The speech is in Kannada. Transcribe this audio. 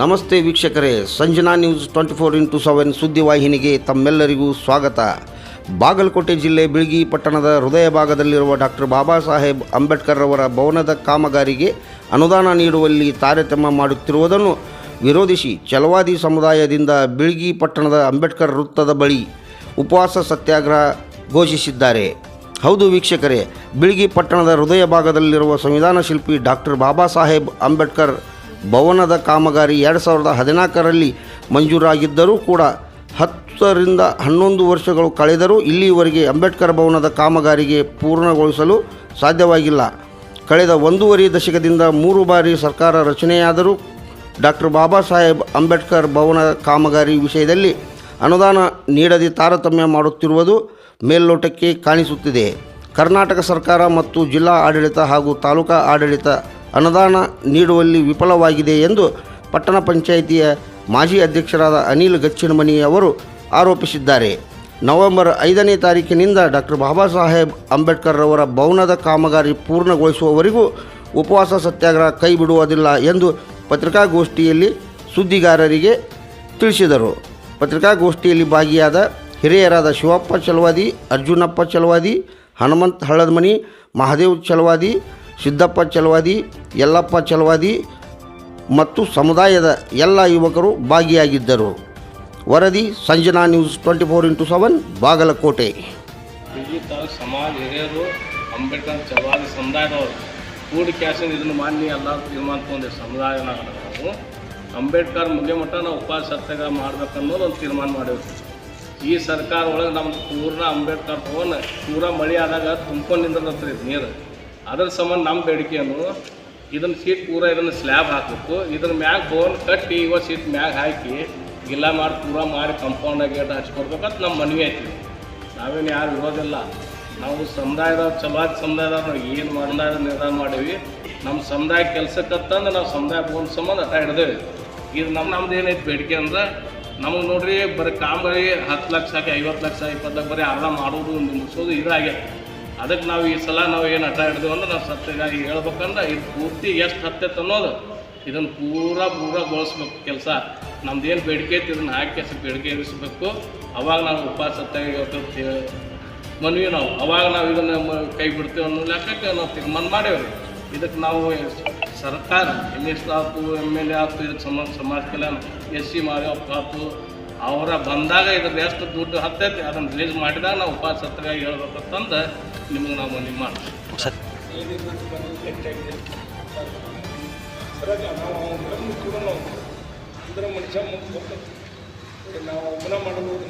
ನಮಸ್ತೆ ವೀಕ್ಷಕರೇ, Sanjana news twenty four into seven ಸುದ್ದಿವಾಹಿನಿಗೆ ತಮ್ಮೆಲ್ಲರಿಗೂ ಸ್ವಾಗತ. ಬಾಗಲಕೋಟೆ ಜಿಲ್ಲೆ ಬಿಳ್ಗಿ ಪಟ್ಟಣದ ಹೃದಯ ಭಾಗದಲ್ಲಿರುವ ಡಾಕ್ಟರ್ ಬಾಬಾ ಸಾಹೇಬ್ ಅಂಬೇಡ್ಕರ್ ಅವರ ಭವನದ ಕಾಮಗಾರಿಗೆ ಅನುದಾನ ನೀಡುವಲ್ಲಿ ತಾರತಮ್ಯ ಮಾಡುತ್ತಿರುವುದನ್ನು ವಿರೋಧಿಸಿ ಚಲವಾದಿ ಸಮುದಾಯದಿಂದ ಬಿಳ್ಗಿ ಪಟ್ಟಣದ ಅಂಬೇಡ್ಕರ್ ವೃತ್ತದ ಬಳಿ ಉಪವಾಸ ಸತ್ಯಾಗ್ರಹ ಘೋಷಿಸಿದ್ದಾರೆ. ಹೌದು ವೀಕ್ಷಕರೇ, ಬಿಳ್ಗಿ ಪಟ್ಟಣದ ಹೃದಯ ಭಾಗದಲ್ಲಿರುವ ಸಂವಿಧಾನ ಶಿಲ್ಪಿ ಡಾಕ್ಟರ್ ಬಾಬಾ ಸಾಹೇಬ್ ಅಂಬೇಡ್ಕರ್ ಭವನದ ಕಾಮಗಾರಿ ಎರಡು ಸಾವಿರದ ಹದಿನಾಲ್ಕರಲ್ಲಿ ಮಂಜೂರಾಗಿದ್ದರೂ ಕೂಡ ಹತ್ತರಿಂದ ಹನ್ನೊಂದು ವರ್ಷಗಳು ಕಳೆದರೂ ಇಲ್ಲಿಯವರೆಗೆ ಅಂಬೇಡ್ಕರ್ ಭವನದ ಕಾಮಗಾರಿಗೆ ಪೂರ್ಣಗೊಳಿಸಲು ಸಾಧ್ಯವಾಗಿಲ್ಲ. ಕಳೆದ ಒಂದೂವರೆ ದಶಕದಿಂದ ಮೂರು ಬಾರಿ ಸರ್ಕಾರ ರಚನೆಯಾದರೂ ಡಾಕ್ಟರ್ ಬಾಬಾ ಸಾಹೇಬ್ ಅಂಬೇಡ್ಕರ್ ಭವನ ಕಾಮಗಾರಿ ವಿಷಯದಲ್ಲಿ ಅನುದಾನ ನೀಡದೆ ತಾರತಮ್ಯ ಮಾಡುತ್ತಿರುವುದು ಮೇಲ್ನೋಟಕ್ಕೆ ಕಾಣಿಸುತ್ತಿದೆ. ಕರ್ನಾಟಕ ಸರ್ಕಾರ ಮತ್ತು ಜಿಲ್ಲಾ ಆಡಳಿತ ಹಾಗೂ ತಾಲೂಕಾ ಆಡಳಿತ ಅನುದಾನ ನೀಡುವಲ್ಲಿ ವಿಫಲವಾಗಿದೆ ಎಂದು ಪಟ್ಟಣ ಪಂಚಾಯಿತಿಯ ಮಾಜಿ ಅಧ್ಯಕ್ಷರಾದ ಅನಿಲ್ ಗಚ್ಚಿನಮನಿ ಅವರು ಆರೋಪಿಸಿದ್ದಾರೆ. ನವೆಂಬರ್ ಐದನೇ ತಾರೀಕಿನಿಂದ ಡಾಕ್ಟರ್ ಬಾಬಾ ಸಾಹೇಬ್ ಅಂಬೇಡ್ಕರ್ ಅವರ ಭವನದ ಕಾಮಗಾರಿ ಪೂರ್ಣಗೊಳಿಸುವವರೆಗೂ ಉಪವಾಸ ಸತ್ಯಾಗ್ರಹ ಕೈ ಬಿಡುವುದಿಲ್ಲ ಎಂದು ಪತ್ರಿಕಾಗೋಷ್ಠಿಯಲ್ಲಿ ಸುದ್ದಿಗಾರರಿಗೆ ತಿಳಿಸಿದರು. ಪತ್ರಿಕಾಗೋಷ್ಠಿಯಲ್ಲಿ ಭಾಗಿಯಾದ ಹಿರಿಯರಾದ ಶಿವಪ್ಪ ಚಲವಾದಿ, ಅರ್ಜುನಪ್ಪ ಚಲವಾದಿ, ಹನುಮಂತ್ ಹಳ್ಳದಮನಿ ಮಹಾದೇವ್ ಚಲವಾದಿ ಸಿದ್ದಪ್ಪ ಚಲವಾದಿ ಯಲ್ಲಪ್ಪ ಚಲವಾದಿ ಮತ್ತು ಸಮುದಾಯದ ಎಲ್ಲ ಯುವಕರು ಭಾಗಿಯಾಗಿದ್ದರು. ವರದಿ Sanjana news twenty four into seven, Bagalkot. ಸಮಾಜ ಹಿರಿಯರು, ಅಂಬೇಡ್ಕರ್ ಚಲವಾದಿ ಸಮುದಾಯದವರು, ಕೂಡಿ ಕ್ಯಾಶನ್ ಇದನ್ನು ಮಾನ್ಯ ಎಲ್ಲ ತೀರ್ಮಾನ ಸಮುದಾಯ ನಾವು. ಅಂಬೇಡ್ಕರ್ ಮುಗಿಯ ಮಟ್ಟ ನಾವು ಉಪವಾಸ ಸತ್ಯಾಗ್ರಹ ಮಾಡ್ಬೇಕನ್ನೋದು ಒಂದು ತೀರ್ಮಾನ ಮಾಡಿದ್ವಿ ಈ ಸರ್ಕಾರ ಒಳಗೆ ನಮ್ದು ಪೂರ್ಣ ಅಂಬೇಡ್ಕರ್ ಭವನ, ಪೂರ ಮಳೆ ಆದಾಗ ತುಂಬ್ಕೊಂಡು ನಿಂದಿರ್ತೈತೆ ಇದು ನೀರು. ಅದ್ರ ಸಂಬಂಧ ನಮ್ಮ ಬೇಡಿಕೆಯನ್ನು ಇದನ್ನ ಸೀಟ್ ಪೂರ ಇದನ್ನು ಸ್ಲ್ಯಾಬ್ ಹಾಕಬೇಕು. ಇದ್ರ ಮ್ಯಾಗ ಬೋನ್ ಕಟ್ಟಿ ಇವ ಸೀಟ್ ಮ್ಯಾಗ ಹಾಕಿ ಗಿಲ್ಲ ಮಾಡಿ, ಪೂರ ಮಾಡಿ ಕಂಪೌಂಡ್ ಗೇಟ್ ಹಚ್ಕೊಡ್ಬೇಕಂತ ನಮ್ಮ ಮನವಿ ಐತಿ. ನಾವೇನು ಯಾರು ಇರೋದಿಲ್ಲ ನಾವು ಸಮುದಾಯದ ಚಲವಾದ ಸಮುದಾಯದವ್ರು ಏನು ಮಾಡಿದ ನಿರ್ಧಾರ ಮಾಡೀವಿ. ನಮ್ಮ ಸಮುದಾಯ ಕೆಲಸಕ್ಕಂತಂದು ನಾವು ಸಮುದಾಯ ಬೋನ್ ಸಂಬಂಧ ಅಟ ಹಿಡ್ದೇವಿ. ಇದು ನಮ್ಮ ನಮ್ದು ಏನೈತೆ ಬೇಡಿಕೆ ಅಂದ್ರೆ ನಮಗೆ ನೋಡ್ರಿ ಬರೀ ಕಾಮಗಾರಿ ಹತ್ತು ಲಕ್ಷ ಹಾಕಿ ಐವತ್ತು ಲಕ್ಷ, ಇಪ್ಪತ್ತು ಲಕ್ಷ ಬರೀ ಅರ್ಧ ಮಾಡೋದು, ಮುಗಿಸೋದು ಇದಾಗೈತೆ ಅದಕ್ಕೆ ನಾವು ಈ ಸಲ ನಾವು ಏನು ಹಠ ಹಿಡಿದು ಅಂದ್ರೆ ನಾವು ಸತ್ಯಗಾಗಿ ಹೇಳ್ಬೇಕಂದ್ರೆ ಇದು ಪೂರ್ತಿ ಎಷ್ಟು ಹತ್ತೈತೆ ಅನ್ನೋದು ಇದನ್ನು ಪೂರ ಪೂರಗೊಳಿಸ್ಬೇಕು ಕೆಲಸ. ನಮ್ದು ಏನು ಬೇಡಿಕೆ ಐತಿ ಇದನ್ನು ಹಾಕಿ ಬೇಡಿಕೆ ಇರಿಸ್ಬೇಕು. ಅವಾಗ ನಾವು ಉಪವಾಸ ಸತ್ಯಾಗಿ ಮನವಿ ನಾವು. ಅವಾಗ ನಾವು ಇದನ್ನು ಕೈ ಬಿಡ್ತೇವೆ ಅನ್ನೋ ಲೆಕ್ಕಕ್ಕೆ ನಾವು ತೀರ್ಮಾನ ಮಾಡೇವ್ರಿ. ಇದಕ್ಕೆ ನಾವು ಸರ್ಕಾರ ಎಂ ಎಸ್ ಆಯ್ತು, ಎಂ ಎಲ್ ಎ ಆಯ್ತು, ಇದಕ್ಕೆ ಸಮಾಜ ಸಮಾಜ ಕಲ್ಯಾಣ, ಎಸ್ ಸಿ ಮಾದೇವಪ್ಪ ಆಯ್ತು ಅವರ ಬಂದಾಗ ಇದ್ರ ಎಷ್ಟು ದುಡ್ಡು ಹತ್ತೈತಿ. ಅದನ್ನು ರಿಲೀಸ್ ಮಾಡಿದಾಗ ನಾವು ಉಪವಾಸ ಹೇಳ್ಬೇಕು ಹೇಳ್ಬೇಕಂತಂದು ನಿಮ್ಗೆ ನಾವು ಮನವಿ ಮಾಡ್ತೀವಿ. ಸರ್. ನಾವು ಬ್ರಹ್ಮ ಕೂಡ ನಾವು ಅಂದ್ರೆ ಮನುಷ್ಯ ಮುಂದೆ ನಾವು ಒಬ್ಬನ ಮಾಡಬಹುದು